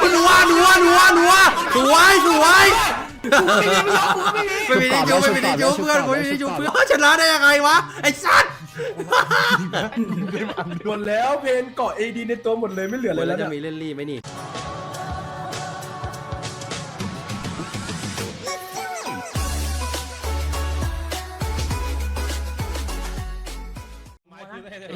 อยู่นัวนัวนัวนัวสวยสวยไม่มีที่ยุบไม่มีที่ยุบเพื่อนไม่มีที่ยุบเพื่อนชนะได้ยังไงวะไอ้สัตว์หมดแล้วเพนเกาะเอดีในตัวหมดเลยไม่เหลืออะไรแล้แล้ววจะเนี่ยมีเล่นรีไหมนี่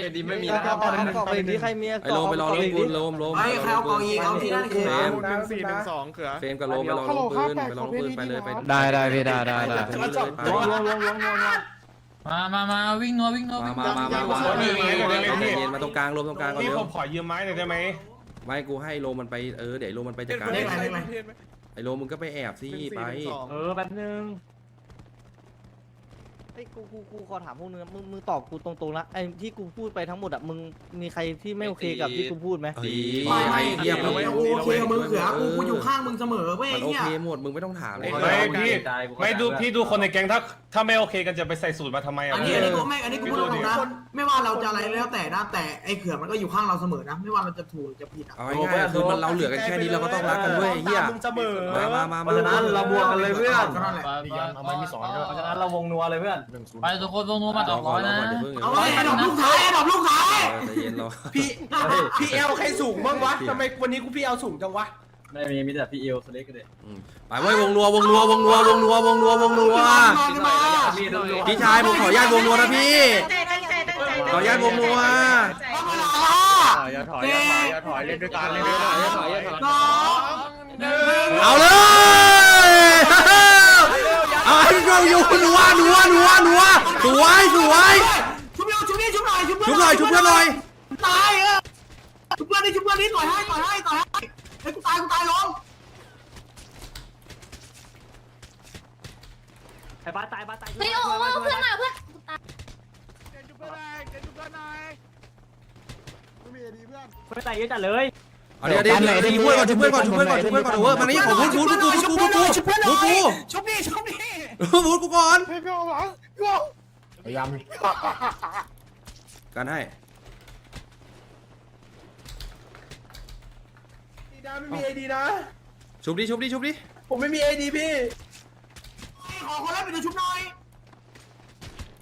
อ็ดดีไม่มีเอานะเอาเอากล่องไปดิใครมีไอ้โลมไปรอลงปืนโลมโลมไอ้ใครเอากองยิงเอาที่นั่นคือเฟรมหนึ่งสี่หนึ่งสองเขือเฟรมกับโลมไปรอลงปืนไปรอลงปืนไปเลยไปได้ได้พี่ได้ได้ได้ไปเลยไปล้วงล้วงล้วงล้วงล้วงมามามาวิ่งนัววิ่งนัวมาวิ่งมานัวมามามาใจเย็นมาตรงกลางรวมตรงกลางก่อนนี่เร็ผวมขอยืมไม้หน่อยได้ไหมไม่กูให้โลมันไปเออเดี๋ยวโลมันไปจัดการเลขอะไรเลขอะไรไอ้โลมึงก็ไปแอบสิไป เออแป๊บนึง ไอ้ยกูกูกูขอถามพวกนึงนะมึงมึงตอบกูตรงๆนะไอ้ที่กูพูดไปทั้งหมดอะมึงมีใครที่ไม่โอเคกับที่กูพูดไหมดีไม่ไอ้ไม่เหี้ยมึงกูโอเคกับมึงเขือกูกูอยู่ข้างมึงเสมอเว้ยมันโอเฮียเคหมดมึงไม่ต้องถามเลยไม่พี่ไม่ดูพี่ดูคนในแก๊งถ้าถ้าไม่โอเคกันจะไปใส่สูตรมาทำไมอะอันนี้อันนี้กูไม่อันนี้กูพูดตรงๆนะไม่ว่าเราจะอะไรแล้วแต่นะแต่ไอ้เขือมันก็อยู่ข้างเราเสมอนะ ไม่ว่าเราจะถูกหรือจะผิดอะเอาง่ายๆคือมันเราเหลือกันแค่นี้เราก็ต้องรักกันเว้ยไอ้เหี้ยมึงเสมอมามามาเพมาราะฉะนั้นเราบวกกันเลยเพื่อน ก็นั่นแหละ เอาไม่มีสอนก็ เพราะฉะนั้นเราวงนัวเลยเพื่อนไปทุกคนลงนัวมาดอกร้อยนะ เอาไอ้ดอกลูกท้ายไอ้ดอกลูกท้าย ใจเย็นรอพี่พี่เอลใครสูงบ้างวะทำไมวันนี้กูพี่เอลสูงจังวะไม่มีมีแต่พี่เอลสเล็กกันเลยไปเว้ยวงนัววงนัววงนัววงนัววงนัววงนัวพี่ชายผมขออนุญาตวงนัวนะพี่ ขออนุญาตวงนัวอย่าถอยอย่าถอยอย่าถอยเล่นด้วยกันเล่นด้วยกันอย่าถอยอย่าถอย สองเอาเลยาอยู่หนัวหนัวหนัวหนัวสวยสวยชุบเร็วชุบนี่ชุบหน่อยชุบชุบหน่อยชุบเพื่อนหน่อยตายเออชุบเพื่อนนี่ชุบเพื่อนนี่ต่อยให้ต่อยให้ต่อยให้ไอ้กูตายกูตายลงไอ้บ้าตายบ้าตายเฮ้ยโอ้โหเพื่อนม่มีเพื่อนเพื่อนตายเยอะจัดเลยเอาเดี๋ยวเดี๋ยวเพื่อนก่อนเพื่อยก่อนเพื่อยก่อนเพื่อนก่อนเว้ยมันนี่ของพวกกูพวกกูพวกกูพวกกูชุบนี่ชุบนี่ พูดกูก่อนเฮ้ยไม่เอาหลังการให้ดีนะไม่มีเอดีนะ ชุบดิชุบดิชุบดิผมไม่มีเอดีพี่ ขอคนแรกไปดูชุบหน่อย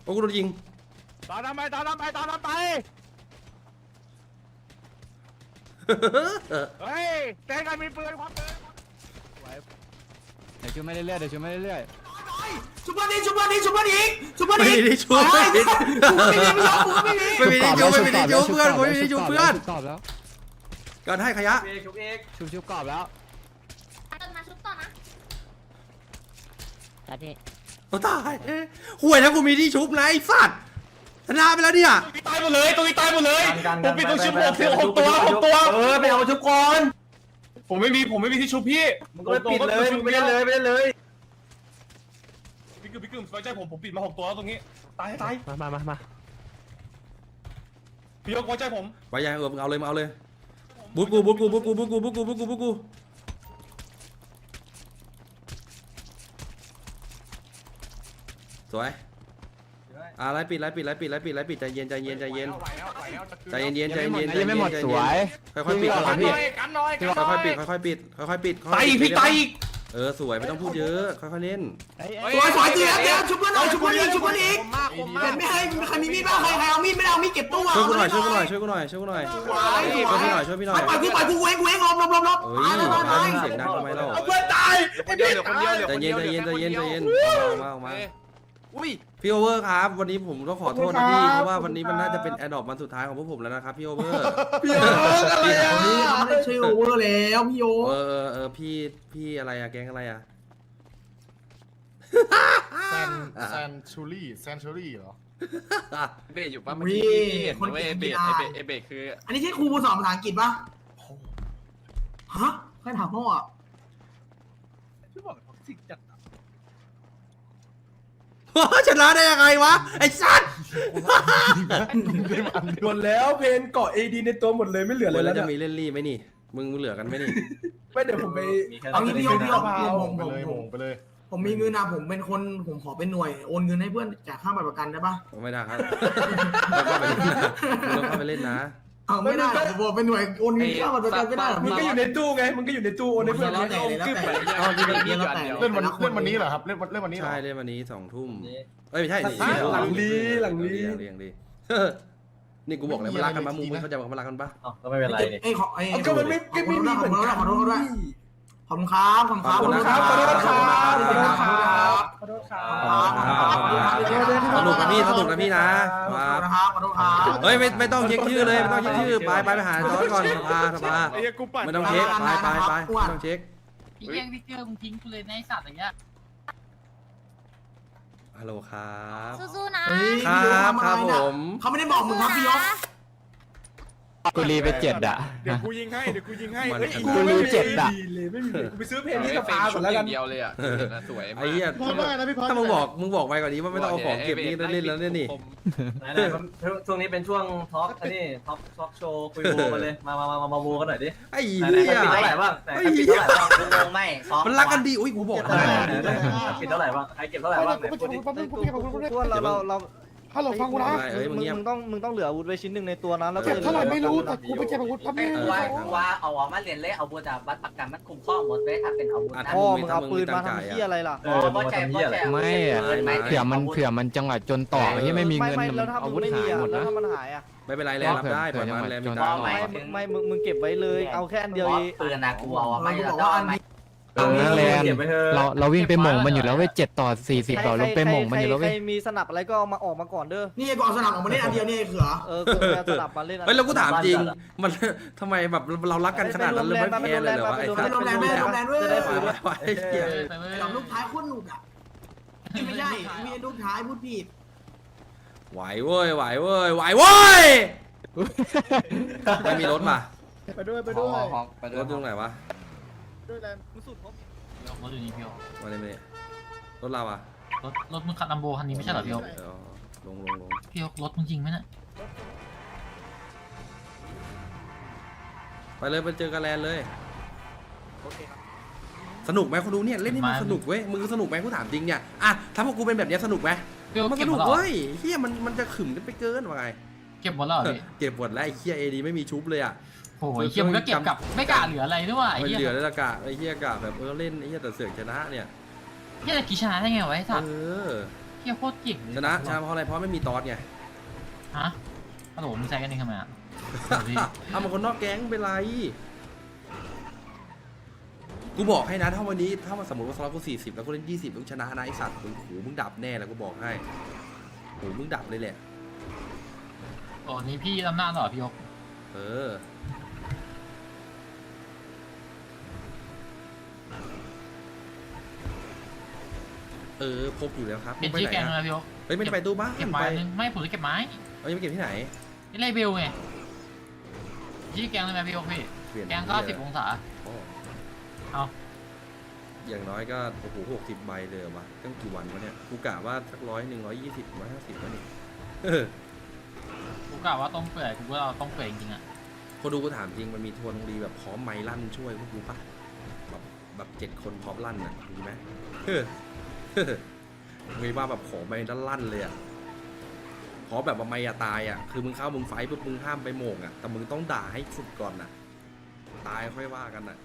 โอ้กูโดนยิงตามทำไปตามทำไปตามทำไปเฮ้ยแก๊งกันมีปืนความปืนเดี๋ยวช่วยไม่เรื่อยๆเดี๋ยวช่วยไม่เรื่อย ชุบเพื่อนนี่ชุบเพื่อนนี่ชุบเพื่อนอีกชุบเพื่อนไม่อีมีกที่ชุบไม่มีไม่มีไม่มีไม่มีที่ชุบไม่มีที่ชุบเพื่อนไม่มีที่ชุบเพื่อนกรอบแล้วการให้ขยะชุบชุบกรอบแล้วเดินมาชุบต่อนะจัดนี่เอาตายห่วยถ้ากูมีที่ชุบนะไอ้สัตว์ชนะไปแล้วเนี่ยตายหมดเลยตรงนี้ตายหมดเลยผมปิดตรงชุบหกหกตัวหกตัวเออไปเอาชุบก่อนผมไม่มีผมไม่มีที่ชุบพี่มึงก็ไปปิดเลยมึงไม่ได้เลยไม่ได้เลยพี่ กึ่มพี่กึ่มไว้ใจผมผมปิดมาหกตัวแล้วตรงนี้ ตายตายมามามามาพี่ยกไว้ใจผมไว้ยังเออมึงเอาเลยมึงเอาเลยบูกูบูกูบูกูบูกูบูกูบูกูบูกูสวยอ่าไล่ปิดไล่ปิดไล่ปิดไล่ปิดไล่ปิดใจเย็นใจเย็นใจเย็นใจเย็นเย็นใจเย็นใจยังไม่หมดเย็นสวยค่อยๆปิดค่อยๆปิดกันหน่อยกันหน่อยค่อยๆปิดค่อยๆปิดค่อยๆปิดตายอีกพี่ตายอีก เออสวยไม่ต้องพูดเยอะค่อยๆเล่นสวยสวยเจี๊ยบเจี๊ยบชุบเพื่อนหน่อยชุบเพื่อนอีกชุบเพื่อนอีกเห็นไม่ให้ใครมีมีดบ้างใครใครเอามีดไม่เอามีดเก็บตู้ช่วยกูหน่อยช่วยกูหน่อยช่วยกูหน่อยช่วยกูหน่อยช่วยพี่หน่อยช่วยพี่หน่อยปล่อยกูปล่อยกูเว้งกูเว้งลบลบลบลบเอ้ยตายตายเสีตายยงดังทำไมเราเอาเพื่อนตายคนเดียวเหลือคนเดียวเหลือใจคนเย็เดีนยวใจเย็นใจเย็นใจเย็นออกมาออกมาอุ้ยพี่โอเวอร์ครับ วันนี้ผมต้องขอโทษนะพี่เพราะว่าวันนี้มันน่าจะเป็นแอดดอปวันสุดท้ายของพวกผมแล้วนะครับพี่โอเวอร์พี่เอออะไรอะ แล้วพี่โย เออเออเออพี่พี่อะไรอะแก๊งอะไรอะแซนแซนชูรี่แซนชูรี่เหรอ เบสอยู่ป่ะเมื่อวิกี้เห็นคนว่าเก่เองเบสกีไอฬาเบสไอเบสคืออันนี้ใช่ครูสอนภาษาอังกฤษป่ะฮะใครถามพ่ออะชนะได้ยังไงวะไอ้สัตว์หมดแล้วเพนเกาะเอดีในตัวหมดเลยไม่เหลืออะไรแล้แล้ววจะเนี่ยมีเล่นรีไหมนี่ มึงมึงเหลือกันไหมนี่ ไม่เดี๋ยวผมไปเอางี้พี่โยพี่โยผมไปผมเลยผโมมงไปเลย ผมมีเงินนะผมเป็นคนผมขอเป็นหน่วยโอนเงินให้เพื่อนจากค่าบัตรประกันได้ป่ะไม่ได้ครับต้องเข้าไปเล่นนะต้องเข้าไปเล่นนะ เอาไม่ได้หรอกบอกเป็นหน่วยโอนเงินเข้ามาตัวกันไม่ได้หรอมึงก็อยู่ในตู้ไง มึงก็อยู่ในตู้โอนให้เพื่อนแล้วแต่เลยแล้วแต่เอาที่มันมีแล้วแต่เล่นวันเล่นวันนี้เหรอครับ เล่นวันเล่นวันนี้เหรอใช่เล่นวันนี้สองทุ่มเอ้ยไม่ใช่ดิหลังลีหลังลีเรียงดี นี่กูบอกเลยมันรักกันปะมึงเข้าใจว่ามันรักกันปะก็ไม่เป็นไรเอ้ยขอเอ้ยก็มันไม่ก็ไม่มีเหมือนกันขอโทษด้วยขอบคุณครับขอบคุณครับขอบคุณครับขอโทษครับขอโทษครับขอโทษครับสนุกนะพี่สนุกนะพี่นะขอคโทรับษนะครับขอโทษครับเฮ้ยไม่ไม่ต้องเช็คชื่อเลยไม่ต้องเช็คชื่อไปไปไปหาจอยก่อนสภาสภาไอ้เหี้ยกูปั่นไม่ต้องเช็คไปไปไปไม่ต้องเช็ค พี่แกงพี่เกอร์มึงทิ้งกูเลยในไอ้สัตว์อย่างเงี้ย ฮัลโหลครับสู้ๆนะครับครับผม เขาไม่ได้บอกมึงครับพี่ยศ กูรีไปเจ็ดอะเดี๋ยวกูยิงให้เดี๋ยวกูยิงให้มันเอ้ยขนาดกูรู้เจ็บอะ เลยไม่มีเลยกูไปซื้อเพลงที่สภาก่อนแล้วกัน เดียวเลยอะสวยไอ้เหี้ยพอได้นะพี่พอถ้ามึงบอกมึงบอกไปกว่านี้ว่าไม่ต้องเอาของเก็บนี่เล่นแล้วเนี่ยนี่ช่วงนี้เป็นช่วงท็อกอันนี้ท็อกท็อกโชว์คุยโวกันเลย มามามามาโวกันหน่อยดิไอ้ไหนเหี้ยปิดเท่าไหร่บ้างไหนไอ้ปิดเหี้ยเท่าไหร่บ้างงงไม่มันรักกันดีอุ้ยกูบอกไหนไหนปิดเท่าไหร่บ้างใครเก็บเท่าไหร่บ้างไหนพูดดิกูกูว่าเราเราเรา ฮัลโหลฟังกูนะเอ้ยมึงมึงเงียบ มึงต้องมึงต้องเหลืออาวุธไว้ชิ้นหนึ่งในตัวนั้นแล้วก็เก็บเท่าไหร่ไม่รู้แต่กูไปเก็บอาวุธแป๊บนึงว่าว่าเอาออกมาเรียนเลยเอาบูจากบัตรประกันมันคุ้มครองหมดเลยถ้าเป็นอาวุธนะพ่อมึงเอาปืนมาทำเหี้ยอะไรล่ะ เออมึงมาทำเหี้ยอะไรไม่อะเผื่อมันเผื่อมันจังหวะจนต่อที่ไม่มีเงินไม่แล้วถ้าอามึวุงธไม่หามียอะหมดแล้วนะถ้ามันหายอะไม่เป็นไรแล้วรับได้ปล่อยมันแล้วไม่พได้อไหมไม่มึงไม่มึงมึงเก็บไว้เลย เอาแค่อันเดียวเองปืนนะกูเอาไม่กูได้บอกเอาว่าอันไม่นี้ เออแลนเราเราวิ่งไปหม่งมันอยู่แล้วเว้ยเจ็ดต่อสี่สิบเราลงไปหม่งมันอยู่แล้วใครเว้ยมีสนับอะไรก็เอามาออกมาก่อนเด้อ นี่ก่อนสนับออกมาเล่นอันเดียวนี่เขือเออกูจะสนับมาเล่นเฮ้ยแล้วกูถามจริง มัน ทำไมแบบเรารักกันขนาดนั้นเลยไม่แพ้เลยเหรอวะไอ้สัไม่ตว์ลงแรงไม่ลงแรงด้วยจะได้ปืนด้วยไอ้เหี้ยไปเว้ยไอ้ดอกลูกท้ายโคตรหนุกอะไม่ใช่มีลูกท้ายพูดผิดไหวเว้ยไหวเว้ยไหวเว้ยไม่มีรถป่ะไปด้วยไปด้วยไปด้รวยถตรงไหนวะ ด้วยแลนมึงสุดครบรถอยู่นี่พี่โอมาเลยมาเลยรถเราอะรถรถมึงขับลัมโบคันนี้ไม่ใช่เหรอพี่โอเออลงลงลงพี่โอรถมึงจริงไหมเนี่ยไปเลยไปเจอกันแลนเลยสนุกไหมคนดูเนี่ยเล่นนี่มันสนุกเว้ยมึงสนุกไหมกูถามจริงเนี่ยอะถ้าพวกกูเป็นแบบเนี้ยสนุกไหมพี่โอมันเก็สบหนุมกดแล้วเหรอเว้ยเฮียมันมันจะขึมกันไปเกินว่าไงเก็บหมดแล้วเหรอพี่เก็บหมดแล้วไอ้เฮียเอดีไม่มีชุบเลยอะโอ้ยเก็บมันก็เก็บกลับไม่กล้าเหลืออะไรด้วยไอ้มันเหี้ยเหลือแล้วละกะไอ้เฮียกะแบบเออเล่นไอ้เฮียแต่เสือกชนะเนี่ยเหี้ยแต่กี่ชนะได้ไงวะไอ้สัตว์เออเหี้ยโคตรเก่งเลยชนะชนะเพราะอะไรเพราะไม่มีตอสไงฮะฮัลโหลมึงใช้กันเองทำไมอะโอ้พี่เอามาคนนอกแก๊งเป็นไรกูบอกให้นะถ้าวันนี้ถ้ามาสมมติว่าสล็อตกูสี่สิบแล้วกูเล่นยี่สิบมึงชนะนะไอสัตว์มึงโหมึงดับแน่แล้วกูบอกให้โหมึงดับเลยแหละ โอ้นี่พี่อำนาจเหรอพี่โอเออ เออพบอยู่แล้วครับเป็นไปชื่อไหนแกงอะเลยพี่โอเฮ้ยไม่ได้ไปตู้บ้านเก็บไม้ไปนึงไม่ผมจะเก็บไม้เอ้ยไม่เก็บที่ไหนนี่ไรเบลไงชื่อแกงเลยไหมพี่โอพี่เปลี่ยนแกงก็สิบองศาโอ้เอาอย่างน้อยก็โอ้โหหกสิบใบเลยเหรอวะตั้งกี่วันวะเนี่ยกูกะว่าสักร้อยหนึ่งร้อยยี่สิบร้อยห้าสิบวะนี่เออกูกล่าวว่าต้องเปื่อยกูก็เอาต้องเปื่อยจริงๆอะคนดูกูถามจริงมันมีทัวร์โรงรีแบบพร้อมไม้ลั่นช่วยพวกกูปะ แบบเจ็ดคนพร้อมลั่นอะมีไหมเฮ้อเฮ้อมีว่าแบบขอไม้ลั่นเลยอะขอแบบว่าไม่อะตายอะคือมึงเข้ามึงไฟปุ๊บมึงห้ามไปโม่งอะแต่มึงต้องด่าให้สุดก่อนอะ ตายค่อยว่ากันอะ